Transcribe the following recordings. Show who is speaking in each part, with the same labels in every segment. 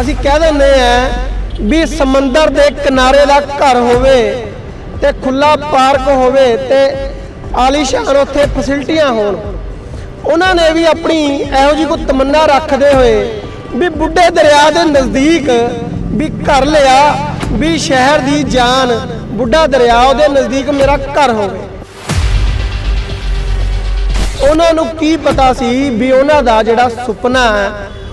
Speaker 1: ਅਸੀਂ ਕਹਿ ਦਿੰਦੇ ਆ ਵੀ ਸਮੁੰਦਰ ਦੇ ਕਿਨਾਰੇ ਦਾ ਘਰ ਹੋਵੇ ਤੇ ਖੁੱਲਾ ਪਾਰਕ ਹੋਵੇ ਤੇ ਆਲੀਸ਼ਾਨ ਉੱਥੇ ਫੈਸਿਲਿਟੀਆਂ ਹੋਣ। ਉਹਨਾਂ ਨੇ ਵੀ ਆਪਣੀ ਇਹੋ ਜਿਹੀ ਕੋਈ ਤਮੰਨਾ ਰੱਖਦੇ ਹੋਏ ਵੀ ਬੁੱਢੇ ਦਰਿਆ ਦੇ ਨਜ਼ਦੀਕ ਵੀ ਘਰ ਲਿਆ, ਵੀ ਸ਼ਹਿਰ ਦੀ ਜਾਨ, ਬੁੱਢਾ ਦਰਿਆ ਉਹਦੇ ਨਜ਼ਦੀਕ ਮੇਰਾ ਘਰ ਹੋਵੇ। ਉਹਨਾਂ ਨੂੰ ਕੀ ਪਤਾ ਸੀ ਵੀ ਉਹਨਾਂ ਦਾ ਜਿਹੜਾ ਸੁਪਨਾ ਹੈ,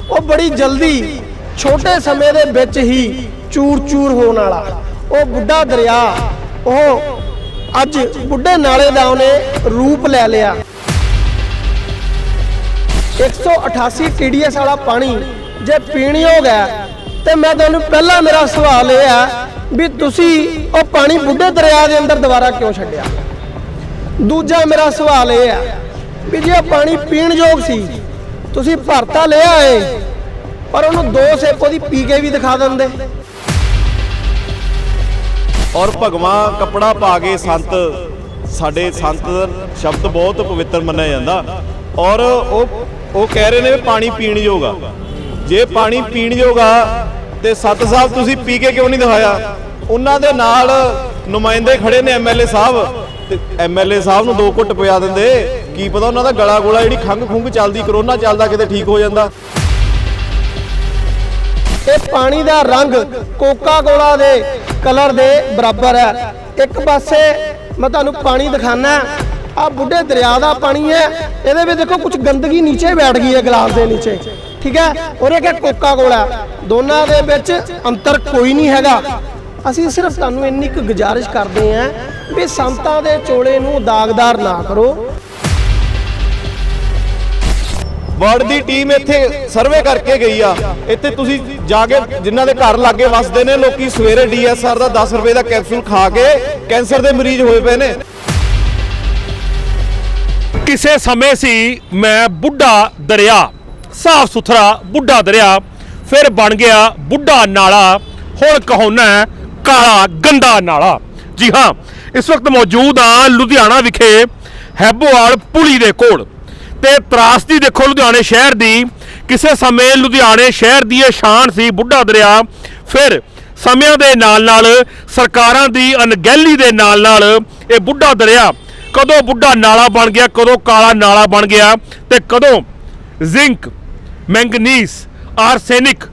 Speaker 1: ਉਹ ਬੜੀ ਜਲਦੀ ਛੋਟੇ ਸਮੇਂ ਦੇ ਵਿੱਚ ਹੀ ਚੂਰ-ਚੂਰ ਹੋਣ ਵਾਲਾ। ਉਹ ਬੁੱਢਾ ਦਰਿਆ, ਉਹ ਅੱਜ ਬੁੱਢੇ ਨਾਲੇ ਦਾ ਉਹਨੇ ਰੂਪ ਲੈ ਲਿਆ। 188 TDS ਵਾਲਾ ਪਾਣੀ ਜੇ ਪੀਣ ਯੋਗ ਹੈ ਤੇ ਮੈਂ ਤੁਹਾਨੂੰ ਪਹਿਲਾਂ ਮੇਰਾ ਸਵਾਲ ਇਹ ਹੈ ਵੀ ਤੁਸੀਂ ਉਹ ਪਾਣੀ ਬੁੱਢੇ ਦਰਿਆ ਦੇ ਅੰਦਰ ਦੁਬਾਰਾ ਕਿਉਂ ਛੱਡਿਆ? ਦੂਜਾ ਮੇਰਾ ਸਵਾਲ ਇਹ ਹੈ ਵੀ ਜੇ ਉਹ ਪਾਣੀ ਪੀਣ ਯੋਗ ਸੀ, ਤੁਸੀਂ ਭਰਤਾ ਲਿਆ ਏ ਪਰ ਉਹਨੂੰ ਦੋ ਸਿਪ ਉਹਦੀ ਪੀ ਕੇ ਵੀ ਦਿਖਾ ਦਿੰਦੇ।
Speaker 2: ਔਰ ਭਗਵਾਂ ਕੱਪੜਾ ਪਾ ਕੇ ਸੰਤ, ਸਾਡੇ ਸੰਤ ਦਾ ਸ਼ਬਦ ਬਹੁਤ ਪਵਿੱਤਰ ਮੰਨਿਆ ਜਾਂਦਾ। ਔਰ ਉਹ ਉਹ ਕਹਿ ਰਹੇ ਨੇ ਪਾਣੀ ਪੀਣ ਯੋਗ ਜੇ ਪਾਣੀ ਪੀਣ ਯੋਗਾ ਤੇ ਸੱਤ ਸਾਹਿਬ ਤੁਸੀਂ ਪੀ ਕੇ ਕਿਉਂ ਨਹੀਂ ਦਿਖਾਇਆ? ਉਹਨਾਂ ਦੇ ਨਾਲ ਨੁਮਾਇੰਦੇ ਖੜੇ ਨੇ ਐਮਐਲਏ ਸਾਹਿਬ। ਤੇ ਐਮਐਲਏ ਸਾਹਿਬ ਨੂੰ ਦੋ ਘੁੱਟ ਪਿਆ ਦਿੰਦੇ। ਕੀ ਪਤਾ ਉਹਨਾਂ ਦਾ ਗਲਾ ਗੋਲਾ ਜਿਹੜੀ ਖੰਗ ਖੁੰਗ ਚੱਲਦੀ, ਕਰੋਨਾ ਚੱਲਦਾ, ਕਿਤੇ ਠੀਕ ਹੋ ਜਾਂਦਾ।
Speaker 1: ਇਹ ਪਾਣੀ ਦਾ ਰੰਗ ਕੋਕਾ ਕੋਲਾ ਦੇ ਕਲਰ ਦੇ ਬਰਾਬਰ ਹੈ। ਇੱਕ ਪਾਸੇ ਮੈਂ ਤੁਹਾਨੂੰ ਪਾਣੀ ਦਿਖਾਣਾ ਆ ਬੁੱਢੇ ਦਰਿਆ ਦਾ ਪਾਣੀ ਹੈ। ਇਹਦੇ ਵਿੱਚ ਦੇਖੋ ਕੁਝ ਗੰਦਗੀ ਨੀਚੇ ਬੈਠ ਗਈ ਹੈ ਗਲਾਸ ਦੇ ਨੀਚੇ। ਠੀਕ ਹੈ? ਔਰ ਇਹ ਕੋਕਾ ਕੋਲਾ ਦੋਨਾਂ ਦੇ ਵਿੱਚ ਅੰਤਰ ਕੋਈ ਨਹੀਂ ਹੈਗਾ। ਅਸੀਂ ਸਿਰਫ ਤੁਹਾਨੂੰ ਇੰਨੀ ਕੁ ਗੁਜ਼ਾਰਿਸ਼ ਕਰਦੇ ਆਂ ਵੀ ਸੰਤਾਂ ਦੇ ਚੋਲੇ ਨੂੰ ਦਾਗਦਾਰ ਨਾ ਕਰੋ।
Speaker 2: ਵਰਡ ਦੀ ਟੀਮ ਇੱਥੇ ਸਰਵੇ ਕਰਕੇ ਗਈ ਆ। ਇੱਥੇ ਤੁਸੀਂ ਜਾ ਕੇ ਜਿਨ੍ਹਾਂ ਦੇ ਘਰ ਲਾਗੇ ਵਸਦੇ ਨੇ, ਲੋਕੀ ਸਵੇਰੇ ਡੀਐਸਆਰ ਦਾ 10 ਰੁਪਏ ਦਾ ਕੈਪਸੂਲ ਖਾ ਕੇ ਕੈਂਸਰ ਦੇ ਮਰੀਜ਼ ਹੋਏ ਪਏ ਨੇ।
Speaker 3: ਕਿਸੇ ਸਮੇਂ ਸੀ ਮੈਂ ਬੁੱਢਾ ਦਰਿਆ, ਸਾਫ਼ ਸੁਥਰਾ ਬੁੱਢਾ ਦਰਿਆ, ਫਿਰ ਬਣ ਗਿਆ ਬੁੱਢਾ ਨਾਲਾ, ਹੁਣ ਕਹੋਨਾ ਕਾਲਾ ਗੰਦਾ ਨਾਲਾ। ਜੀ ਹਾਂ, ਇਸ ਵਕਤ ਮੌਜੂਦ ਆ ਲੁਧਿਆਣਾ ਵਿਖੇ ਹੈਬੋਵਾਲ ਪੁਲੀ ਦੇ ਕੋਲ। ਤੇ ਤਰਾਸਦੀ ਦੇਖੋ, ਲੁਧਿਆਣੇ ਸ਼ਹਿਰ ਦੀ, ਕਿਸੇ ਸਮੇਂ ਲੁਧਿਆਣੇ ਸ਼ਹਿਰ ਦੀ ਇਹ ਸ਼ਾਨ ਸੀ, ਬੁੱਢਾ ਦਰਿਆ। ਫਿਰ ਸਮਿਆਂ ਦੇ ਨਾਲ ਨਾਲ ਸਰਕਾਰਾਂ ਦੀ ਅਣਗਹਿਲੀ ਦੇ ਨਾਲ ਨਾਲ ਇਹ ਬੁੱਢਾ ਦਰਿਆ ਕਦੋਂ ਬੁੱਢਾ ਨਾਲਾ ਬਣ ਗਿਆ, ਕਦੋਂ ਕਾਲਾ ਨਾਲਾ ਬਣ ਗਿਆ ਤੇ ਕਦੋਂ zinc, manganese, arsenic,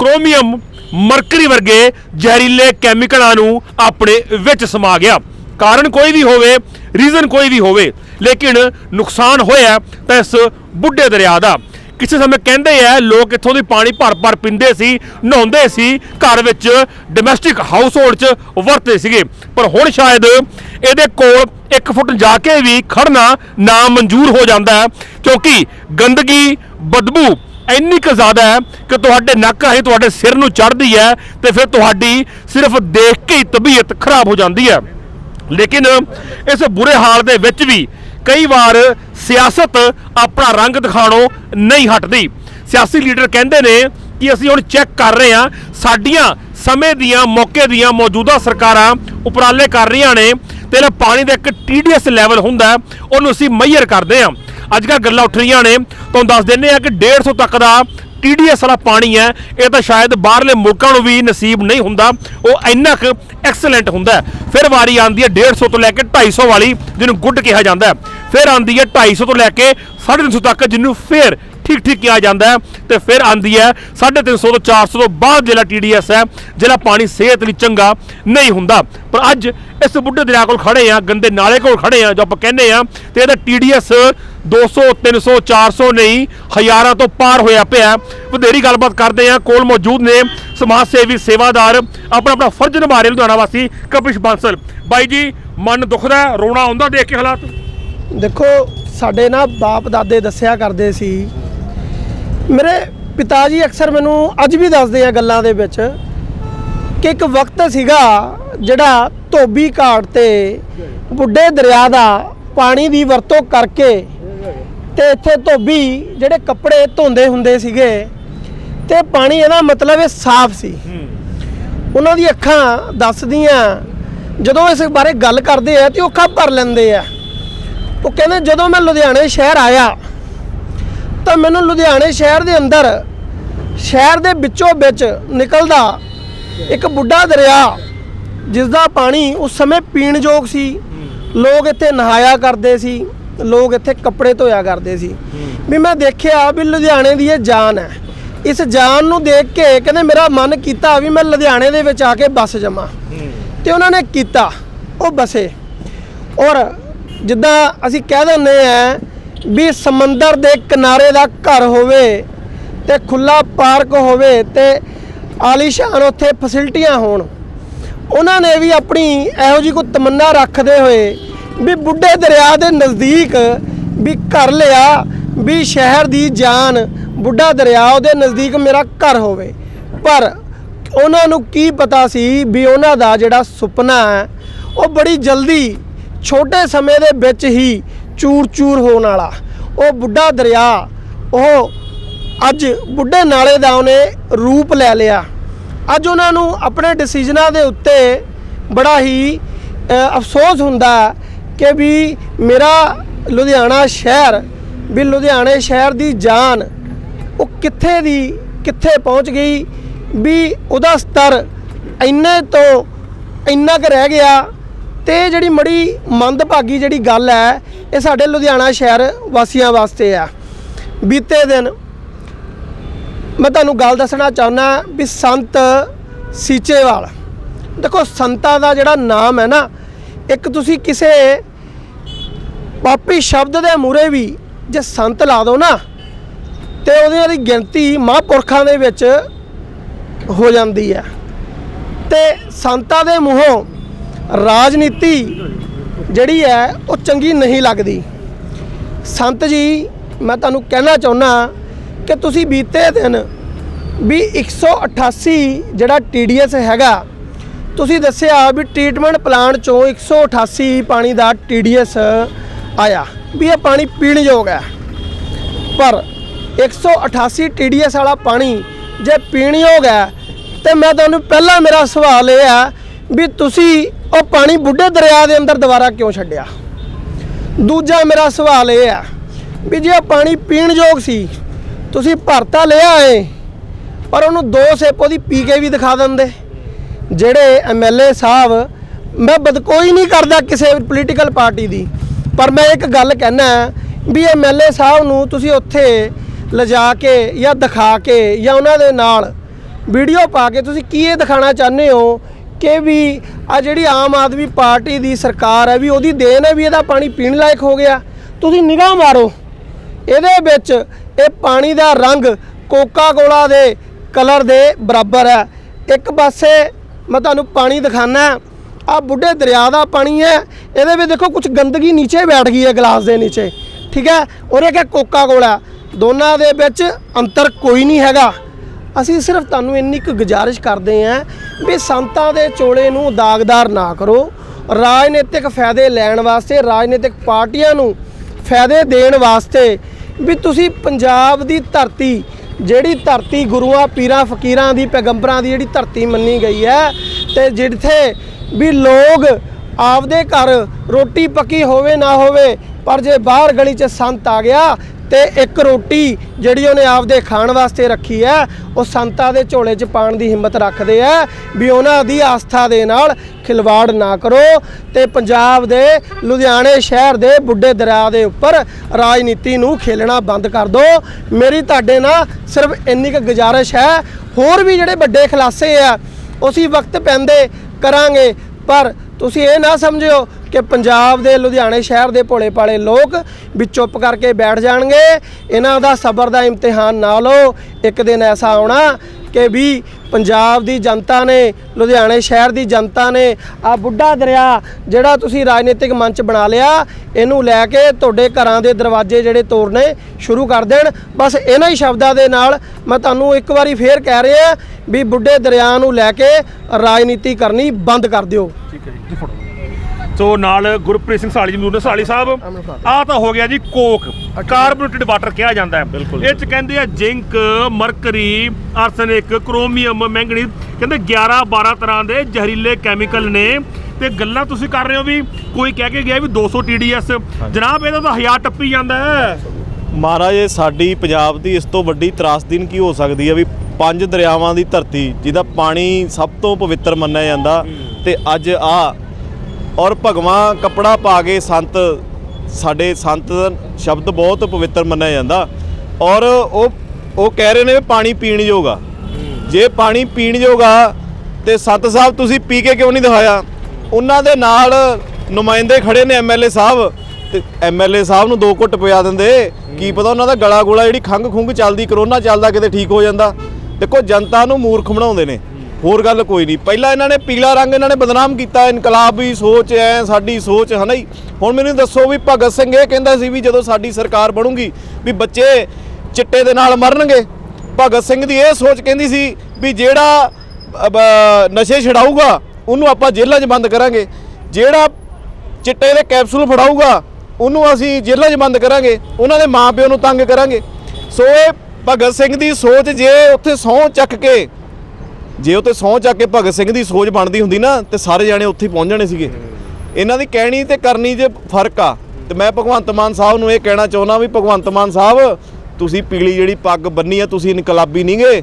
Speaker 3: chromium, mercury ਵਰਗੇ ਜ਼ਹਿਰੀਲੇ ਕੈਮੀਕਲਾਂ ਨੂੰ ਆਪਣੇ ਵਿੱਚ ਸਮਾ ਗਿਆ। ਕਾਰਨ ਕੋਈ ਵੀ ਹੋਵੇ, ਰੀਜ਼ਨ ਕੋਈ ਵੀ ਹੋਵੇ ਲੇਕਿਨ ਨੁਕਸਾਨ ਹੋਇਆ ਤਾਂ ਇਸ ਬੁੱਢੇ ਦਰਿਆ ਦਾ। ਕਿਸੇ ਸਮੇਂ ਕਹਿੰਦੇ ਆ, ਲੋਕ ਇੱਥੋਂ ਦੀ ਪਾਣੀ ਭਰ ਭਰ ਪੀਂਦੇ ਸੀ, ਨਹਾਉਂਦੇ ਸੀ, ਘਰ ਵਿੱਚ ਡੋਮੈਸਟਿਕ ਹਾਊਸ ਹੋਲਡ 'ਚ ਵਰਤਦੇ ਸੀਗੇ। ਪਰ ਹੁਣ ਸ਼ਾਇਦ ਇਹਦੇ ਕੋਲ 1 ਫੁੱਟ ਜਾ ਕੇ ਵੀ ਖੜਨਾ ਨਾ ਮਨਜ਼ੂਰ ਹੋ ਜਾਂਦਾ ਹੈ, ਕਿਉਂਕਿ ਗੰਦਗੀ, ਬਦਬੂ ਇੰਨੀ ਕੁ ਜ਼ਿਆਦਾ ਹੈ ਕਿ ਤੁਹਾਡੇ ਨੱਕ ਰਾਹੀਂ ਤੁਹਾਡੇ ਸਿਰ ਨੂੰ ਚੜ੍ਹਦੀ ਹੈ ਤੇ ਫਿਰ ਤੁਹਾਡੀ ਸਿਰਫ ਦੇਖ ਕੇ ਹੀ ਤਬੀਅਤ ਖਰਾਬ ਹੋ ਜਾਂਦੀ ਹੈ। ਲੇਕਿਨ ਇਸ ਬੁਰੇ ਹਾਲ ਦੇ ਵਿੱਚ ਵੀ ਕਈ ਵਾਰ ਸਿਆਸਤ ਆਪਣਾ ਰੰਗ ਦਿਖਾਣੋਂ ਨਹੀਂ ਹਟਦੀ। ਸਿਆਸੀ ਲੀਡਰ ਕਹਿੰਦੇ ਨੇ ਕਿ ਅਸੀਂ ਹੁਣ ਚੈੱਕ ਕਰ ਰਹੇ ਹਾਂ, ਸਾਡੀਆਂ ਸਮੇਂ ਦੀਆਂ, ਮੌਕੇ ਦੀਆਂ ਮੌਜੂਦਾ ਸਰਕਾਰਾਂ ਉਪਰਾਲੇ ਕਰ ਰਹੀਆਂ ਨੇ ਤੇ ਪਾਣੀ ਦਾ ਇੱਕ ਟੀਡੀਐਸ ਲੈਵਲ ਹੁੰਦਾ ਉਹਨੂੰ ਅਸੀਂ ਮੈਜ਼ਰ ਕਰਦੇ ਹਾਂ। ਅੱਜ ਕੱਲ੍ਹ ਗੱਲਾਂ ਉੱਠ ਰਹੀਆਂ ਨੇ, ਤੁਹਾਨੂੰ ਦੱਸ ਦਿੰਦੇ ਆ ਕਿ 150 ਤੱਕ ਦਾ ਟੀਡੀਐਸ ਵਾਲਾ ਪਾਣੀ ਹੈ, ਇਹ ਤਾਂ ਸ਼ਾਇਦ ਬਾਹਰਲੇ ਮੁਲਕਾਂ ਨੂੰ ਵੀ ਨਸੀਬ ਨਹੀਂ ਹੁੰਦਾ। ਉਹ ਇੰਨਾ ਕੁ ਐਕਸਲੈਂਟ ਹੁੰਦਾ ਫਿਰ ਵਾਰੀ ਆਉਂਦੀ ਹੈ 150 ਤੋਂ ਲੈ ਕੇ 250 ਵਾਲੀ, ਜਿਹਨੂੰ ਗੁੱਡ ਕਿਹਾ ਜਾਂਦਾ ਫਿਰ ਆਉਂਦੀ ਹੈ 250 ਤੋਂ ਲੈ ਕੇ 350 ਤੱਕ, ਜਿਹਨੂੰ ਫੇਰ ਠੀਕ ਠੀਕ ਕਿਹਾ ਜਾਂਦਾ ਹੈ। ਤੇ ਫਿਰ ਆਂਦੀ ਹੈ 350 ਤੋਂ 400 ਤੋਂ ਬਾਅਦ ਜਿਹੜਾ ਟੀਡੀਐਸ ਹੈ, ਜਿਹੜਾ ਪਾਣੀ ਸਿਹਤ ਲਈ ਚੰਗਾ ਨਹੀਂ ਹੁੰਦਾ। ਪਰ ਅੱਜ ਇਸ ਬੁੱਢੇ ਦਰਿਆ ਕੋਲ ਖੜੇ ਆ ਗੰਦੇ ਨਾਲੇ ਕੋਲ ਖੜੇ ਆ ਜੋ ਆਪਾਂ ਕਹਿੰਦੇ ਆ ਤੇ ਇਹਦਾ ਟੀਡੀਐਸ 200 300 400 ਨਹੀਂ ਹਜ਼ਾਰਾਂ ਤੋਂ ਪਾਰ ਹੋਇਆ ਪਿਆ। ਵਧੇਰੀ ਗੱਲਬਾਤ ਕਰਦੇ ਆ ਕੋਲ ਮੌਜੂਦ ਨੇ ਸਮਾਜ ਸੇਵੀ ਸੇਵਾਦਾਰ ਆਪਣਾ ਆਪਣਾ ਫਰਜ਼ ਨਿਭਾ ਰਹੇ ਲੁਧਿਆਣਾ ਵਾਸੀ ਕਪਿਸ਼ ਬਾਂਸਲ। ਬਾਈ ਜੀ ਮਨ ਦੁਖਦਾ ਹੈ, ਰੋਣਾ ਆਉਂਦਾ ਦੇਖ ਕੇ ਹਾਲਾਤ?
Speaker 1: ਦੇਖੋ ਸਾਡੇ ਨਾ ਬਾਪ ਦਾਦੇ ਦੱਸਿਆ ਕਰਦੇ ਸੀ। ਮੇਰੇ ਪਿਤਾ ਜੀ ਅਕਸਰ ਮੈਨੂੰ ਅੱਜ ਵੀ ਦੱਸਦੇ ਆ ਗੱਲਾਂ ਦੇ ਵਿੱਚ ਕਿ ਇੱਕ ਵਕਤ ਸੀਗਾ ਜਿਹੜਾ ਧੋਬੀ ਘਾਟ ਤੇ ਬੁੱਢੇ ਦਰਿਆ ਦਾ ਪਾਣੀ ਦੀ ਵਰਤੋਂ ਕਰਕੇ ਤੇ ਇੱਥੇ ਧੋਬੀ ਜਿਹੜੇ ਕੱਪੜੇ ਧੋਂਦੇ ਹੁੰਦੇ ਸੀਗੇ, ਤੇ ਪਾਣੀ ਇਹਦਾ ਮਤਲਬ ਇਹ ਸਾਫ਼ ਸੀ। ਉਹਨਾਂ ਦੀ ਅੱਖਾਂ ਦੱਸਦੀਆਂ, ਜਦੋਂ ਇਸ ਬਾਰੇ ਗੱਲ ਕਰਦੇ ਆ ਤੇ ਉਹ ਅੱਖਾਂ ਭਰ ਲੈਂਦੇ ਆ। ਉਹ ਕਹਿੰਦੇ, ਜਦੋਂ ਮੈਂ ਲੁਧਿਆਣੇ ਸ਼ਹਿਰ ਆਇਆ, ਤਾਂ ਮੈਨੂੰ ਲੁਧਿਆਣੇ ਸ਼ਹਿਰ ਦੇ ਅੰਦਰ, ਸ਼ਹਿਰ ਦੇ ਵਿੱਚੋਂ ਵਿੱਚ ਨਿਕਲਦਾ ਇੱਕ ਬੁੱਢਾ ਦਰਿਆ ਜਿਸ ਦਾ ਪਾਣੀ ਉਸ ਸਮੇਂ ਪੀਣ ਯੋਗ ਸੀ। ਲੋਕ ਇੱਥੇ ਨਹਾਇਆ ਕਰਦੇ ਸੀ। ਲੋਕ ਇੱਥੇ ਕੱਪੜੇ ਧੋਇਆ ਕਰਦੇ ਸੀ। ਵੀ ਮੈਂ ਦੇਖਿਆ ਵੀ ਲੁਧਿਆਣੇ ਦੀ ਇਹ ਜਾਨ ਹੈ। ਇਸ ਜਾਨ ਨੂੰ ਦੇਖ ਕੇ ਕਹਿੰਦੇ ਮੇਰਾ ਮਨ ਕੀਤਾ ਵੀ ਮੈਂ ਲੁਧਿਆਣੇ ਦੇ ਵਿੱਚ ਆ ਕੇ ਬਸ ਜਾਵਾਂ ਤੇ ਉਹਨਾਂ ਨੇ ਕੀਤਾ, ਉਹ ਬਸੇ। ਔਰ ਜਿੱਦਾਂ ਅਸੀਂ ਕਹਿ ਦਿੰਦੇ ਆ ਵੀ ਸਮੁੰਦਰ ਦੇ ਕਿਨਾਰੇ ਦਾ ਘਰ ਹੋਵੇ ਤੇ ਖੁੱਲਾ ਪਾਰਕ ਹੋਵੇ ਤੇ ਆਲੀਸ਼ਾਨ ਉੱਥੇ ਫੈਸਿਲਿਟੀਆਂ ਹੋਣ। ਉਹਨਾਂ ਨੇ ਵੀ ਆਪਣੀ ਇਹੋ ਜਿਹੀ ਕੋਈ ਤਮੰਨਾ ਰੱਖਦੇ ਹੋਏ ਵੀ ਬੁੱਢੇ ਦਰਿਆ ਦੇ ਨਜ਼ਦੀਕ ਵੀ ਘਰ ਲਿਆ, ਵੀ ਸ਼ਹਿਰ ਦੀ ਜਾਨ, ਬੁੱਢਾ ਦਰਿਆ ਉਹਦੇ ਨਜ਼ਦੀਕ ਮੇਰਾ ਘਰ ਹੋਵੇ। ਪਰ ਉਹਨਾਂ ਨੂੰ ਕੀ ਪਤਾ ਸੀ ਵੀ ਉਹਨਾਂ ਦਾ ਜਿਹੜਾ ਸੁਪਨਾ ਹੈ, ਉਹ ਬੜੀ ਜਲਦੀ ਛੋਟੇ ਸਮੇਂ ਦੇ ਵਿੱਚ ਹੀ ਚੂਰ-ਚੂਰ ਹੋਣ ਵਾਲਾ। ਉਹ ਬੁੱਢਾ ਦਰਿਆ, ਉਹ ਅੱਜ ਬੁੱਢੇ ਨਾਲੇ ਦਾ ਉਹਨੇ ਰੂਪ ਲੈ ਲਿਆ। ਅੱਜ ਉਹਨਾਂ ਨੂੰ ਆਪਣੇ ਡਿਸੀਜਨਾਂ ਦੇ ਉੱਤੇ ਬੜਾ ਹੀ ਅਫਸੋਸ ਹੁੰਦਾ ਕਿ ਵੀ ਮੇਰਾ ਲੁਧਿਆਣਾ ਸ਼ਹਿਰ, ਵੀ ਲੁਧਿਆਣੇ ਸ਼ਹਿਰ ਦੀ ਜਾਨ, ਉਹ ਕਿੱਥੇ ਦੀ, ਕਿੱਥੇ ਪਹੁੰਚ ਗਈ, ਵੀ ਉਹਦਾ ਸਤਰ ਇੰਨੇ ਤੋਂ ਇੰਨਾ ਕੁ ਰਹਿ ਗਿਆ ਤੇ ਇਹ ਜਿਹੜੀ ਮੜੀ ਮੰਦਭਾਗੀ ਜਿਹੜੀ ਗੱਲ ਹੈ, ਇਹ ਸਾਡੇ ਲੁਧਿਆਣਾ ਸ਼ਹਿਰ ਵਾਸੀਆਂ ਵਾਸਤੇ ਆ। ਬੀਤੇ ਦਿਨ ਮੈਂ ਤੁਹਾਨੂੰ ਗੱਲ ਦੱਸਣਾ ਚਾਹੁੰਦਾ ਵੀ ਸੰਤ ਸੀਚੇਵਾਲ। ਦੇਖੋ ਸੰਤਾਂ ਦਾ ਜਿਹੜਾ ਨਾਮ ਹੈ ਨਾ, ਇੱਕ ਤੁਸੀਂ ਕਿਸੇ ਪਾਪੀ ਸ਼ਬਦ ਦੇ ਮੂਰੇ ਵੀ ਜੇ ਸੰਤ ਲਾ ਦੋ ਨਾ, ਤੇ ਉਹਦੀ ਦੀ ਗਿਣਤੀ ਮਹਾਂਪੁਰਖਾਂ ਦੇ ਵਿੱਚ ਹੋ ਜਾਂਦੀ ਹੈ। ਤੇ ਸੰਤਾਂ ਦੇ ਮੂੰਹੋਂ ਰਾਜਨੀਤੀ ਜਿਹੜੀ ਹੈ, ਉਹ ਚੰਗੀ ਨਹੀਂ ਲੱਗਦੀ। ਸੰਤ ਜੀ, ਮੈਂ ਤੁਹਾਨੂੰ ਕਹਿਣਾ ਚਾਹੁੰਦਾ ਕਿ ਤੁਸੀਂ ਬੀਤੇ ਦਿਨ ਵੀ 188 ਜਿਹੜਾ TDS ਹੈਗਾ, ਤੁਸੀਂ ਦੱਸਿਆ ਵੀ ਟ੍ਰੀਟਮੈਂਟ ਪਲਾਂਟ ਚੋਂ 188 ਪਾਣੀ ਦਾ TDS ਆਇਆ ਵੀ ਇਹ ਪਾਣੀ ਪੀਣ ਯੋਗ ਹੈ। ਪਰ 188 TDS ਵਾਲਾ ਪਾਣੀ ਜੇ ਪੀਣ ਯੋਗ ਹੈ, ਤੇ ਮੈਂ ਤੁਹਾਨੂੰ ਪਹਿਲਾਂ ਮੇਰਾ ਸਵਾਲ ਇਹ ਆ ਵੀ ਤੁਸੀਂ ਉਹ ਪਾਣੀ ਬੁੱਢੇ ਦਰਿਆ ਦੇ ਅੰਦਰ ਦੁਬਾਰਾ ਕਿਉਂ ਛੱਡਿਆ? ਦੂਜਾ ਮੇਰਾ ਸਵਾਲ ਇਹ ਆ ਵੀ ਜੇ ਉਹ ਪਾਣੀ ਪੀਣ ਯੋਗ ਸੀ, ਤੁਸੀਂ ਭਰਤਾ ਲਿਆ ਏ ਪਰ ਉਹਨੂੰ ਦੋ ਸੇਪ ਉਹਦੀ ਪੀ ਕੇ ਵੀ ਦਿਖਾ ਦਿੰਦੇ। ਜਿਹੜੇ ਐਮਐਲਏ ਸਾਹਿਬ, ਮੈਂ ਬਦਕੋਈ ਨਹੀਂ ਕਰਦਾ ਕਿਸੇ ਪੋਲੀਟੀਕਲ ਪਾਰਟੀ ਦੀ। ਪਰ ਮੈਂ ਇੱਕ ਗੱਲ ਕਹਿਣਾ ਵੀ ਐਮਐਲਏ ਸਾਹਿਬ ਨੂੰ ਤੁਸੀਂ ਉੱਥੇ ਲਿਜਾ ਕੇ ਜਾਂ ਦਿਖਾ ਕੇ ਜਾਂ ਉਹਨਾਂ ਦੇ ਨਾਲ ਵੀਡੀਓ ਪਾ ਕੇ ਤੁਸੀਂ ਕੀ ਇਹ ਦਿਖਾਣਾ ਚਾਹੁੰਦੇ ਹੋ ਕਿ ਵੀ ਆ ਜਿਹੜੀ ਆਮ ਆਦਮੀ ਪਾਰਟੀ ਦੀ ਸਰਕਾਰ ਹੈ ਵੀ ਉਹਦੀ ਦੇਣ ਹੈ ਵੀ ਇਹਦਾ ਪਾਣੀ ਪੀਣ ਲਾਇਕ ਹੋ ਗਿਆ। ਤੁਸੀਂ ਨਿਗਾਹ ਮਾਰੋ। ਇਹਦੇ ਵਿੱਚ ਇਹ ਪਾਣੀ ਦਾ ਰੰਗ ਕੋਕਾ ਕੋਲਾ ਦੇ ਕਲਰ ਦੇ ਬਰਾਬਰ ਹੈ। ਇੱਕ ਪਾਸੇ ਮੈਂ ਤੁਹਾਨੂੰ ਪਾਣੀ ਦਿਖਾਣਾ ਆ ਬੁੱਢੇ ਦਰਿਆ ਦਾ ਪਾਣੀ ਹੈ, ਇਹਦੇ ਵਿੱਚ ਦੇਖੋ ਕੁਝ ਗੰਦਗੀ ਨੀਚੇ ਬੈਠ ਗਈ ਹੈ ਗਲਾਸ ਦੇ ਨੀਚੇ, ਠੀਕ ਹੈ? ਔਰ ਇਹ ਕਿ ਕੋਕਾ ਕੋਲਾ ਦੋਨਾਂ ਦੇ ਵਿੱਚ ਅੰਤਰ ਕੋਈ ਨਹੀਂ ਹੈਗਾ। ਅਸੀਂ ਸਿਰਫ ਤੁਹਾਨੂੰ ਇੰਨੀ ਕੁ ਗੁਜ਼ਾਰਿਸ਼ ਕਰਦੇ ਆਂ ਵੀ ਸੰਤਾਂ ਦੇ ਚੋਲੇ ਨੂੰ ਦਾਗਦਾਰ ਨਾ ਕਰੋ। ਰਾਜਨੀਤਿਕ ਫਾਇਦੇ ਲੈਣ ਵਾਸਤੇ, ਰਾਜਨੀਤਿਕ ਪਾਰਟੀਆਂ ਨੂੰ ਫਾਇਦੇ ਦੇਣ ਵਾਸਤੇ ਵੀ ਤੁਸੀਂ ਪੰਜਾਬ ਦੀ ਧਰਤੀ, ਜਿਹੜੀ ਧਰਤੀ ਗੁਰੂਆਂ, ਪੀਰਾਂ, ਫਕੀਰਾਂ ਦੀ ਪੈਗੰਬਰਾਂ ਦੀ ਜਿਹੜੀ ਧਰਤੀ ਮੰਨੀ ਗਈ ਹੈ, ਤੇ ਜਿੱਥੇ ਵੀ ਲੋਕ ਆਪਦੇ ਘਰ ਰੋਟੀ ਪੱਕੀ ਹੋਵੇ ਨਾ ਹੋਵੇ, ਪਰ ਜੇ ਬਾਹਰ ਗਲੀ 'ਚ ਸੰਤ ਆ ਗਿਆ ਤੇ ਇੱਕ ਰੋਟੀ ਜਿਹੜੀ ਉਹਨੇ ਆਪਦੇ ਖਾਣ ਵਾਸਤੇ ਰੱਖੀ ਹੈ, ਉਹ ਸੰਤਾਂ ਦੇ ਝੋਲੇ 'ਚ ਪਾਣ ਦੀ ਹਿੰਮਤ ਰੱਖਦੇ ਆ ਵੀ ਉਹਨਾਂ ਦੀ ਆਸਥਾ ਦੇ ਨਾਲ ਖਿਲਵਾੜ ਨਾ ਕਰੋ ਤੇ ਪੰਜਾਬ ਦੇ ਲੁਧਿਆਣੇ ਸ਼ਹਿਰ ਦੇ ਬੁੱਢੇ ਦਰਿਆ ਦੇ ਉੱਪਰ ਰਾਜਨੀਤੀ ਨੂੰ ਖੇਲਣਾ ਬੰਦ ਕਰ ਦਿਓ ਮੇਰੀ ਤੁਹਾਡੇ ਨਾਲ ਸਿਰਫ ਇੰਨੀ ਕੁ ਗੁਜ਼ਾਰਿਸ਼ ਹੈ। ਹੋਰ ਵੀ ਜਿਹੜੇ ਵੱਡੇ ਖਲਾਸੇ ਆ ਉਸੇ ਵਕਤ ਪੈਂਦੇ ਕਰਾਂਗੇ। ਪਰ ਤੁਸੀਂ ਇਹ ਨਾ ਸਮਝਿਓ ਕਿ ਪੰਜਾਬ ਦੇ, ਲੁਧਿਆਣੇ ਸ਼ਹਿਰ ਦੇ ਭੋਲੇ ਭਾਲੇ ਲੋਕ ਵੀ ਚੁੱਪ ਕਰਕੇ ਬੈਠ ਜਾਣਗੇ। ਇਹਨਾਂ ਦਾ ਸਬਰ ਦਾ ਇਮਤਿਹਾਨ ਨਾ ਲਓ। ਇੱਕ ਦਿਨ ਐਸਾ ਆਉਣਾ ਕਿ ਵੀ ਪੰਜਾਬ ਦੀ ਜਨਤਾ ਨੇ, ਲੁਧਿਆਣੇ ਸ਼ਹਿਰ ਦੀ ਜਨਤਾ ਨੇ ਆ ਬੁੱਢਾ ਦਰਿਆ ਜਿਹੜਾ ਤੁਸੀਂ ਰਾਜਨੀਤਿਕ ਮੰਚ ਬਣਾ ਲਿਆ, ਇਹਨੂੰ ਲੈ ਕੇ ਤੁਹਾਡੇ ਘਰਾਂ ਦੇ ਦਰਵਾਜ਼ੇ ਜਿਹੜੇ ਤੋੜਨੇ ਸ਼ੁਰੂ ਕਰ ਦੇਣ। ਬਸ ਇਹਨਾਂ ਹੀ ਸ਼ਬਦਾਂ ਦੇ ਨਾਲ ਮੈਂ ਤੁਹਾਨੂੰ ਇੱਕ ਵਾਰੀ ਫੇਰ ਕਹਿ ਰਿਹਾ ਵੀ ਬੁੱਢੇ ਦਰਿਆ ਨੂੰ ਲੈ ਕੇ ਰਾਜਨੀਤੀ ਕਰਨੀ ਬੰਦ ਕਰ ਦਿਓ।
Speaker 3: ਠੀਕ ਹੈ ਜੀ ਸੋ ਨਾਲ ਗੁਰਪ੍ਰੀਤ ਸਿੰਘ ਸਾਲੀ ਜੀ ਨੂਰ ਸਾਲੀ ਸਾਹਿਬ ਆਹ ਤਾਂ ਹੋ ਗਿਆ ਜੀ ਕੋਕ ਕਾਰਬੋਨੇਟਡ ਵਾਟਰ ਕਿਹਾ ਜਾਂਦਾ ਹੈ। ਇਹ ਚ ਕਹਿੰਦੇ ਆ zinc mercury arsenic chromium manganese ਕਹਿੰਦੇ 11 12 ਤਰ੍ਹਾਂ ਦੇ ਜ਼ਹਿਰੀਲੇ ਕੈਮੀਕਲ ਨੇ। ਤੇ ਗੱਲਾਂ ਤੁਸੀਂ ਕਰ ਰਹੇ ਹੋ ਵੀ ਕੋਈ ਕਹਿ ਕੇ ਗਿਆ ਵੀ 200 TDS ਜਨਾਬ ਇਹਦਾ ਤਾਂ 1000 ਟੱਪੀ ਜਾਂਦਾ ਹੈ।
Speaker 2: ਮਹਾਰਾਜ ਇਹ ਸਾਡੀ ਪੰਜਾਬ ਦੀ ਇਸ ਤੋਂ ਵੱਡੀ ਤਰਾਸਦੀਨ ਕੀ ਹੋ ਸਕਦੀ ਹੈ ਵੀ ਪੰਜ ਦਰਿਆਵਾਂ ਦੀ ਧਰਤੀ ਜਿਹਦਾ ਪਾਣੀ ਸਭ ਤੋਂ ਪਵਿੱਤਰ ਮੰਨਿਆ ਜਾਂਦਾ ਤੇ ਅੱਜ ਆ ਔਰ ਭਗਵਾਂ ਕੱਪੜਾ ਪਾ ਕੇ ਸੰਤ, ਸਾਡੇ ਸੰਤ ਦਾ ਸ਼ਬਦ ਬਹੁਤ ਪਵਿੱਤਰ ਮੰਨਿਆ ਜਾਂਦਾ। ਔਰ ਉਹ ਉਹ ਕਹਿ ਰਹੇ ਨੇ ਪਾਣੀ ਪੀਣ ਯੋਗਾ ਜੇ ਪਾਣੀ ਪੀਣ ਯੋਗਾ ਤੇ ਸੰਤ ਸਾਹਿਬ ਤੁਸੀਂ ਪੀ ਕੇ ਕਿਉਂ ਨਹੀਂ ਦਿਖਾਇਆ? ਉਹਨਾਂ ਦੇ ਨਾਲ ਨੁਮਾਇੰਦੇ ਖੜੇ ਨੇ ਐਮਐਲਏ ਸਾਹਿਬ। ਤੇ ਐਮਐਲਏ ਸਾਹਿਬ ਨੂੰ ਦੋ ਘੁੱਟ ਪਿਆ ਦਿੰਦੇ। ਕੀ ਪਤਾ ਉਹਨਾਂ ਦਾ ਗਲਾ ਗੋਲਾ ਜਿਹੜੀ ਖੰਗ ਖੁੰਗ ਚੱਲਦੀ, ਕਰੋਨਾ ਚੱਲਦਾ ਕਿਤੇ ਠੀਕ ਹੋ ਜਾਂਦਾ। ਦੇਖੋ ਜਨਤਾ ਨੂੰ ਮੂਰਖ ਬਣਾਉਂਦੇ ਨੇ। ਹੋਰ ਗੱਲ ਕੋਈ ਨਹੀਂ। ਪਹਿਲਾਂ ਇਹਨਾਂ ਨੇ ਪੀਲਾ ਰੰਗ ਇਹਨਾਂ ਨੇ ਬਦਨਾਮ ਕੀਤਾ। ਇਨਕਲਾਬੀ ਸੋਚ ਐ, ਸਾਡੀ ਸੋਚ ਹਨਾ ਜੀ। ਹੁਣ ਮੈਨੂੰ ਦੱਸੋ ਵੀ ਭਗਤ ਸਿੰਘ ਇਹ ਕਹਿੰਦਾ ਸੀ ਵੀ ਜਦੋਂ ਸਾਡੀ ਸਰਕਾਰ ਬਣੂਗੀ ਵੀ ਬੱਚੇ ਚਿੱਟੇ ਦੇ ਨਾਲ ਮਰਨਗੇ। ਭਗਤ ਸਿੰਘ ਦੀ ਇਹ ਸੋਚ ਕਹਿੰਦੀ ਸੀ ਵੀ ਜਿਹੜਾ ਨਸ਼ੇ ਛਡਾਊਗਾ, ਉਹਨੂੰ ਆਪਾਂ ਜੇਲ੍ਹਾਂ 'ਚ ਬੰਦ ਕਰਾਂਗੇ। ਜਿਹੜਾ ਚਿੱਟੇ ਦੇ ਕੈਪਸੂਲ ਫੜਾਊਗਾ, ਉਹਨੂੰ ਅਸੀਂ ਜੇਲ੍ਹਾਂ 'ਚ ਬੰਦ ਕਰਾਂਗੇ। ਉਹਨਾਂ ਦੇ ਮਾਪਿਓ ਨੂੰ ਤੰਗ ਕਰਾਂਗੇ। ਸੋ ਇਹ ਭਗਤ ਸਿੰਘ ਦੀ ਸੋਚ ਜੇ ਉੱਥੇ ਸਹੁੰ ਚੱਕ ਕੇ ਜੇ ਉਹ ਉੱਥੇ ਸਹੁੰ ਚੱਕ ਕੇ ਭਗਤ ਸਿੰਘ ਦੀ ਸੋਚ ਬਣਦੀ ਹੁੰਦੀ ਨਾ, ਤੇ ਸਾਰੇ ਜਾਣੇ ਉੱਥੇ ਹੀ ਪਹੁੰਚ ਜਾਣੇ ਸੀਗੇ। ਇਹਨਾਂ ਦੀ ਕਹਿਣੀ ਤੇ ਕਰਨੀ 'ਚ ਫ਼ਰਕ ਆ, ਤੇ ਮੈਂ ਭਗਵੰਤ ਮਾਨ ਸਾਹਿਬ ਨੂੰ ਇਹ ਕਹਿਣਾ ਚਾਹੁੰਦਾ ਵੀ ਭਗਵੰਤ ਮਾਨ ਸਾਹਿਬ, ਤੁਸੀਂ ਪੀਲੀ ਜਿਹੜੀ ਪੱਗ ਬੰਨੀ ਆ, ਤੁਸੀਂ ਇਨਕਲਾਬੀ ਨਹੀਂਗੇ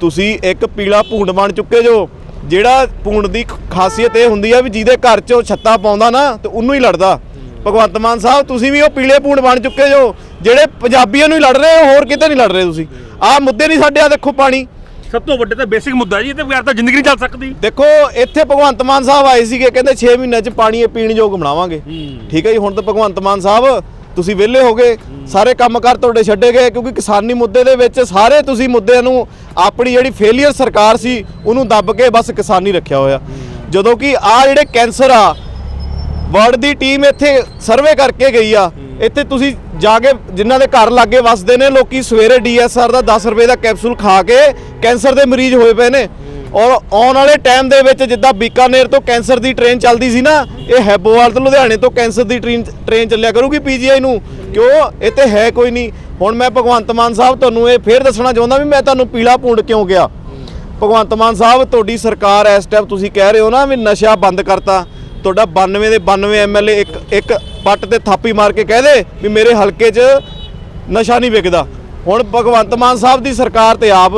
Speaker 2: ਤੁਸੀਂ ਇੱਕ ਪੀਲਾ ਭੂੰਡ ਬਣ ਚੁੱਕੇ ਜੋ, ਜਿਹੜਾ ਭੂੰਡ ਦੀ ਖਾਸੀਅਤ ਇਹ ਹੁੰਦੀ ਆ ਵੀ ਜਿਹਦੇ ਘਰ 'ਚ ਉਹ ਛੱਤਾ ਪਾਉਂਦਾ ਨਾ, ਤੇ ਉਹਨੂੰ ਹੀ ਲੜਦਾ। ਭਗਵੰਤ ਮਾਨ ਸਾਹਿਬ, ਤੁਸੀਂ ਵੀ ਉਹ ਪੀਲੇ ਭੂੰਡ ਬਣ ਚੁੱਕੇ ਜੋ, ਜਿਹੜੇ ਪੰਜਾਬੀਆਂ ਨੂੰ ਹੀ ਲੜ ਰਹੇ ਹੋ, ਹੋਰ ਕਿਤੇ ਨਹੀਂ ਲੜ ਰਹੇ ਤੁਸੀਂ। ਆਹ ਮੁੱਦੇ ਨਹੀਂ ਸਾਡੇ ਆ ਦੇਖੋ ਪਾਣੀ।
Speaker 3: ਸਭ ਤੋਂ ਵੱਡੇ ਤਾਂ ਬੇਸਿਕ ਮੁੱਦਾ ਜੀ ਇਹਦੇ ਬਗੈਰ ਤਾਂ ਜ਼ਿੰਦਗੀ ਨਹੀਂ ਚੱਲ ਸਕਦੀ।
Speaker 2: ਦੇਖੋ ਇੱਥੇ ਭਗਵੰਤ ਮਾਨ ਸਾਹਿਬ ਆਏ ਸੀਗੇ ਕਹਿੰਦੇ 6 ਮਹੀਨਿਆਂ 'ਚ ਪਾਣੀ ਇਹ ਪੀਣ ਯੋਗ ਬਣਾਵਾਂਗੇ। ਠੀਕ ਹੈ ਜੀ ਹੁਣ ਤਾਂ ਭਗਵੰਤ ਮਾਨ ਸਾਹਿਬ ਤੁਸੀਂ ਵਿਹਲੇ ਹੋ ਗਏ ਸਾਰੇ ਕੰਮਕਾਰ ਤੁਹਾਡੇ ਛੱਡੇ ਗਏ ਕਿਉਂਕਿ ਕਿਸਾਨੀ ਮੁੱਦੇ ਦੇ ਵਿੱਚ ਸਾਰੇ ਤੁਸੀਂ ਮੁੱਦਿਆਂ ਨੂੰ ਆਪਣੀ ਜਿਹੜੀ ਫੇਲੀਅਰ ਸਰਕਾਰ ਸੀ ਉਹਨੂੰ ਦੱਬ ਕੇ ਬਸ ਕਿਸਾਨੀ ਰੱਖਿਆ ਹੋਇਆ। ਜਦੋਂ ਕਿ ਆ ਜਿਹੜੇ ਕੈਂਸਰ ਆ ਵਰਲਡ ਦੀ ਟੀਮ ਇੱਥੇ ਸਰਵੇ ਕਰਕੇ ਗਈ ਆ ਇੱਥੇ ਤੁਸੀਂ ਜਾ ਕੇ ਜਿਨ੍ਹਾਂ ਦੇ ਘਰ ਲਾਗੇ ਵਸਦੇ ਨੇ, ਲੋਕੀ ਸਵੇਰੇ ਡੀਐਸਆਰ ਦਾ 10 ਰੁਪਏ ਦਾ ਕੈਪਸੂਲ ਖਾ ਕੇ ਕੈਂਸਰ ਦੇ ਮਰੀਜ਼ ਹੋਏ ਪਏ ਨੇ। ਔਰ ਆਉਣ ਵਾਲੇ ਟਾਈਮ ਦੇ ਵਿੱਚ ਜਿੱਦਾਂ ਬੀਕਾਨੇਰ ਤੋਂ ਕੈਂਸਰ ਦੀ ਟ੍ਰੇਨ ਚੱਲਦੀ ਸੀ ਨਾ, ਇਹ ਹੈਬੋਵਾਲ ਤੋਂ ਲੁਧਿਆਣੇ ਤੋਂ ਕੈਂਸਰ ਦੀ ਟ੍ਰੇਨ ਟ੍ਰੇਨ ਚੱਲਿਆ ਕਰੂਗੀ ਪੀਜੀਆਈ ਨੂੰ। ਕਿਉਂ? ਇੱਥੇ ਹੈ ਕੋਈ ਨਹੀਂ। ਹੁਣ ਮੈਂ ਭਗਵੰਤ ਮਾਨ ਸਾਹਿਬ ਤੁਹਾਨੂੰ ਇਹ ਫੇਰ ਦੱਸਣਾ ਚਾਹੁੰਦਾ ਵੀ ਮੈਂ ਤੁਹਾਨੂੰ ਪੀਲਾ ਪੂੰਡ ਕਿਉਂ ਗਿਆ? ਭਗਵੰਤ ਮਾਨ ਸਾਹਿਬ, ਤੁਹਾਡੀ ਸਰਕਾਰ ਇਸ ਟਾਈਮ ਤੁਸੀਂ ਕਹਿ ਰਹੇ ਹੋ ਨਾ ਵੀ ਨਸ਼ਾ ਬੰਦ ਕਰਤਾ। ਤੁਹਾਡਾ 92 ਦੇ 92 ਐਮਐਲਏ ਇੱਕ ਇੱਕ ਪੱਟ ਤੇ ਥਾਪੀ ਮਾਰ ਕੇ ਕਹਿ ਦੇ ਵੀ ਮੇਰੇ ਹਲਕੇ 'ਚ ਨਸ਼ਾ ਨਹੀਂ ਵਿਕਦਾ। ਹੁਣ ਭਗਵੰਤ ਮਾਨ ਸਾਹਿਬ ਦੀ ਸਰਕਾਰ ਤੇ ਆਪ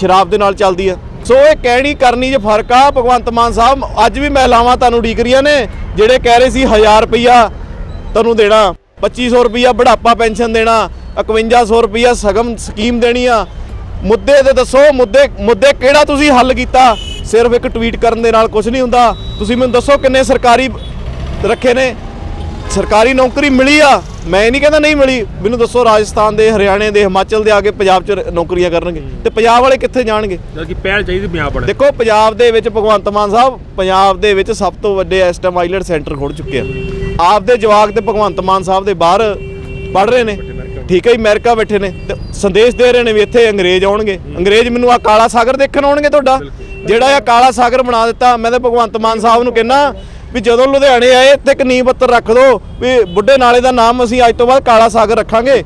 Speaker 2: ਸ਼ਰਾਬ ਦੇ ਨਾਲ ਚੱਲਦੀ ਆ ਸੋ ਇਹ ਕਹਿਣੀ ਕਰਨੀ 'ਚ ਫ਼ਰਕ ਆ। ਭਗਵੰਤ ਮਾਨ ਸਾਹਿਬ, ਅੱਜ ਵੀ ਮਹਿਲਾਵਾਂ ਤੁਹਾਨੂੰ ਉਡੀਕ ਰਹੀਆਂ ਨੇ, ਜਿਹੜੇ ਕਹਿ ਰਹੇ ਸੀ 1000 ਰੁਪਈਆ ਤੁਹਾਨੂੰ ਦੇਣਾ 2500 ਰੁਪਈਆ ਬੁਢਾਪਾ ਪੈਨਸ਼ਨ ਦੇਣਾ 5100 ਰੁਪਈਆ ਸਗਮ ਸਕੀਮ ਦੇਣੀ ਆ। ਮੁੱਦੇ ਤੇ ਦੱਸੋ, ਮੁੱਦੇ ਮੁੱਦੇ ਕਿਹੜਾ ਤੁਸੀਂ ਹੱਲ ਕੀਤਾ? ਸਿਰਫ ਇੱਕ ਟਵੀਟ ਕਰਨ ਦੇ ਨਾਲ ਕੁਝ ਨਹੀਂ ਹੁੰਦਾ। ਤੁਸੀਂ ਮੈਨੂੰ ਦੱਸੋ ਕਿੰਨੇ ਸਰਕਾਰੀ ਰੱਖੇ ਨੇ? ਸਰਕਾਰੀ ਨੌਕਰੀ ਮਿਲੀ ਆ? ਮੈਂ ਨਹੀਂ ਕਹਿੰਦਾ ਨਹੀਂ ਮਿਲੀ। ਮੈਨੂੰ ਦੱਸੋ ਰਾਜਸਥਾਨ ਦੇ ਹਰਿਆਣੇ ਦੇ ਹਿਮਾਚਲ ਦੇ ਆ ਕੇ ਪੰਜਾਬ 'ਚ ਨੌਕਰੀਆਂ ਕਰਨਗੇ ਤੇ ਪੰਜਾਬ ਵਾਲੇ ਕਿੱਥੇ ਜਾਣਗੇ?
Speaker 3: ਕਿ ਪਹਿਲ ਚਾਹੀਦੀ ਪੰਜਾਬ ਬਣੇ
Speaker 2: ਦੇਖੋ ਪੰਜਾਬ ਦੇ ਵਿੱਚ ਭਗਵੰਤ ਮਾਨ ਸਾਹਿਬ ਪੰਜਾਬ ਦੇ ਵਿੱਚ ਸਭ ਤੋਂ ਵੱਡੇ ਇਸ ਟਾਈਮ ਆਈਲੈਂਡ ਸੈਂਟਰ ਖੋਲ ਚੁੱਕੇ ਆ। ਆਪਦੇ ਜਵਾਕ ਤੇ ਭਗਵੰਤ ਮਾਨ ਸਾਹਿਬ ਦੇ ਬਾਹਰ ਪੜ ਰਹੇ ਨੇ। ਠੀਕ ਹੈ ਅਮਰੀਕਾ ਬੈਠੇ ਨੇ। ਤੇ ਸੰਦੇਸ਼ ਦੇ ਰਹੇ ਨੇ ਵੀ ਇੱਥੇ ਅੰਗਰੇਜ਼ ਆਉਣਗੇ। ਅੰਗਰੇਜ਼ ਮੈਨੂੰ ਆ ਕਾਲਾ ਸਾਗਰ ਦੇਖਣ ਆਉਣਗੇ ਤੁਹਾਡਾ। ਜਿਹੜਾ ਇਹ ਕਾਲਾ ਸਾਗਰ ਬਣਾ ਦਿੱਤਾ, ਮੈਂ ਤਾਂ ਭਗਵੰਤ ਮਾਨ ਸਾਹਿਬ ਨੂੰ ਕਹਿੰਨਾ ਵੀ ਜਦੋਂ ਲੁਧਿਆਣੇ ਆਏ, ਇੱਥੇ ਇੱਕ ਨੀਂਹ ਪੱਤਰ ਰੱਖ ਦਿਓ ਵੀ ਬੁੱਢੇ ਨਾਲੇ ਦਾ ਨਾਮ ਅਸੀਂ ਅੱਜ ਤੋਂ ਬਾਅਦ ਕਾਲਾ ਸਾਗਰ ਰੱਖਾਂਗੇ।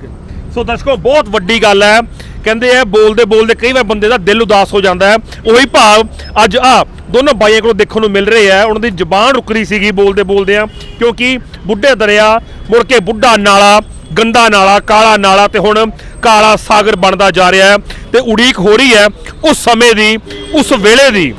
Speaker 3: ਸੋ ਦਰਸ਼ਕੋ, ਬਹੁਤ ਵੱਡੀ ਗੱਲ ਹੈ। ਕਹਿੰਦੇ ਆ, ਬੋਲਦੇ ਬੋਲਦੇ ਕਈ ਵਾਰ ਬੰਦੇ ਦਾ ਦਿਲ ਉਦਾਸ ਹੋ ਜਾਂਦਾ ਹੈ। ਉਹੀ ਭਾਵ ਅੱਜ ਆ, ਦੋਨੋਂ ਬਾਈਆਂ ਕੋਲੋਂ ਦੇਖਣ ਨੂੰ ਮਿਲ ਰਹੇ ਆ। ਉਹਨਾਂ ਦੀ ਜ਼ੁਬਾਨ ਰੁਕ ਰਹੀ ਸੀਗੀ ਬੋਲਦੇ ਬੋਲਦੇ ਆ, ਕਿਉਂਕਿ ਬੁੱਢੇ ਦਰਿਆ, ਮੁੜ ਕੇ ਬੁੱਢਾ ਨਾਲਾ ਗੰਦਾ ਨਾਲਾ, ਕਾਲਾ ਨਾਲਾ ਤੇ ਹੁਣ ਕਾਲਾ ਸਾਗਰ ਬਣਦਾ ਜਾ ਰਿਹਾ ਹੈ ਤੇ ਉਡੀਕ ਹੋ ਰਹੀ ਹੈ ਉਸ ਸਮੇਂ ਦੀ, ਉਸ ਵੇਲੇ ਦੀ,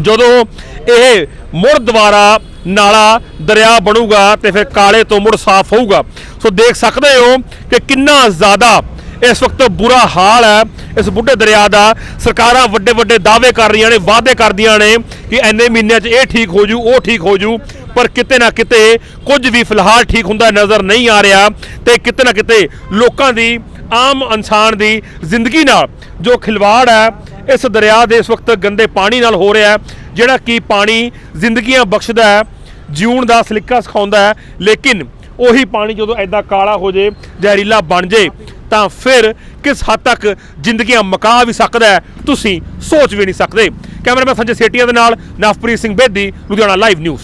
Speaker 3: ਜਦੋਂ ਇਹ ਮੁੜ ਦੁਬਾਰਾ ਨਾਲਾ, ਦਰਿਆ ਬਣੂਗਾ ਤੇ ਫਿਰ ਕਾਲੇ ਤੋਂ ਮੁੜ ਸਾਫ਼ ਹੋਊਗਾ। ਸੋ ਦੇਖ ਸਕਦੇ ਹੋ ਕਿ ਕਿੰਨਾ ਜ਼ਿਆਦਾ ਇਸ ਵਕਤ ਬੁਰਾ ਹਾਲ ਹੈ, ਇਸ ਬੁੱਢੇ ਦਰਿਆ ਦਾ। ਸਰਕਾਰਾਂ ਵੱਡੇ ਵੱਡੇ ਦਾਅਵੇ ਕਰ ਰਹੀਆਂ ਨੇ, ਵਾਅਦੇ ਕਰਦੀਆਂ ਨੇ ਕਿ ਐਨੇ ਮਹੀਨਿਆਂ 'ਚ ਇਹ ਠੀਕ ਹੋ ਜੂ, ਉਹ ਠੀਕ ਹੋ ਜੂ। ਪਰ ਕਿਤੇ ਨਾ ਕਿਤੇ ਕੁਝ ਵੀ ਫਿਲਹਾਲ ਠੀਕ ਹੁੰਦਾ ਨਜ਼ਰ ਨਹੀਂ ਆ ਰਿਹਾ ਤੇ ਕਿਤੇ ਨਾ ਕਿਤੇ ਲੋਕਾਂ ਦੀ ਆਮ ਇਨਸਾਨ ਦੀ ਜ਼ਿੰਦਗੀ ਨਾਲ ਜੋ ਖਿਲਵਾੜ ਹੈ, ਇਸ ਦਰਿਆ ਦੇ ਇਸ ਵਕਤ ਗੰਦੇ ਪਾਣੀ ਨਾਲ ਹੋ ਰਿਹਾ ਜਿਹੜਾ ਕਿ ਪਾਣੀ ਜ਼ਿੰਦਗੀਆਂ ਬਖਸ਼ਦਾ ਹੈ, ਜਿਉਣ ਦਾ ਸਲੀਕਾ ਸਿਖਾਉਂਦਾ ਹੈ, ਲੇਕਿਨ ਉਹੀ ਪਾਣੀ ਜਦੋਂ ਐਦਾਂ ਕਾਲਾ ਹੋ ਜੇ, ਜ਼ਹਿਰੀਲਾ ਬਣ ਜੇ, ਤਾਂ ਫਿਰ ਕਿਸ ਹੱਦ ਤੱਕ ਜ਼ਿੰਦਗੀਆਂ ਮਕਾ ਵੀ ਸਕਦਾ ਹੈ, ਤੁਸੀਂ ਸੋਚ ਵੀ ਨਹੀਂ ਸਕਦੇ। ਕੈਮਰਾਮੈਨ ਸੰਜੇ ਸੇਟੀਆ ਦੇ ਨਾਲ ਨਵਪ੍ਰੀਤ ਸਿੰਘ ਬੇਦੀ, ਲੁਧਿਆਣਾ ਲਾਈਵ ਨਿਊਜ਼